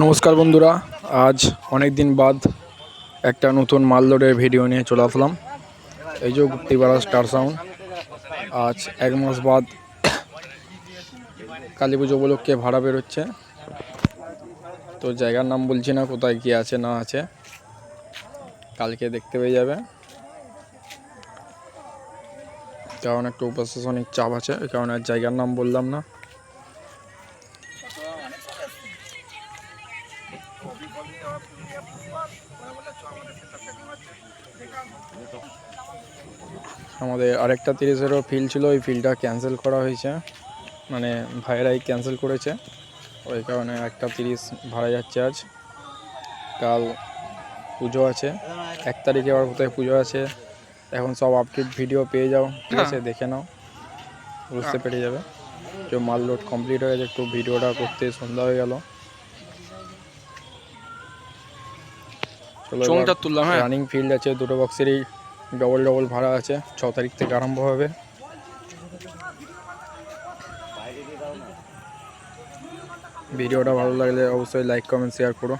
নমস্কার বন্ধুরা, আজ অনেক দিন বাদ একটা নতুন মালদরের ভিডিও নিয়ে চলে আসলাম। এই যে গুপ্তিপাড়া স্টার সাউন্ড আজ এক মাস বাদ কালী পুজো উপলক্ষে ভাড়া বেরোচ্ছে। তো জায়গার নাম বলছি না, কোথায় কি আছে না আছে, কালকে দেখতে পেয়ে যাবে। কারণ একটু প্রশাসনিক চাপ আছে কারণে আর জায়গার নাম বললাম না। আমাদের আরেকটা তিরিশেরও ফিল ছিল ওই ফিলটা ক্যান্সেল করা হয়েছে। মানে ভাইয়েরাই ক্যান্সেল করেছে। ওই কারণে একটা তিরিশ ভাড়া যাচ্ছে আজ। কাল পুজো আছে। এক তারিখে আবার কোথায় পুজো আছে। এখন সব আপডেট ভিডিও পেয়ে যাও। ঠিক আছে দেখে নাও। বুঝতে পেরে যাবে। যে মাল লোড কমপ্লিট হয়ে গেছে একটু ভিডিওটা করতে সন্ধ্যা হয়ে গেল। তুললাম, হ্যাঁ। রানিং ফিল্ড আছে দুটো বক্সেরই ডবল ডবল ভাড়া আছে ছ তারিখ থেকে আরম্ভ হবে ভিডিওটা ভালো লাগলে অবশ্যই লাইক কমেন্ট শেয়ার করো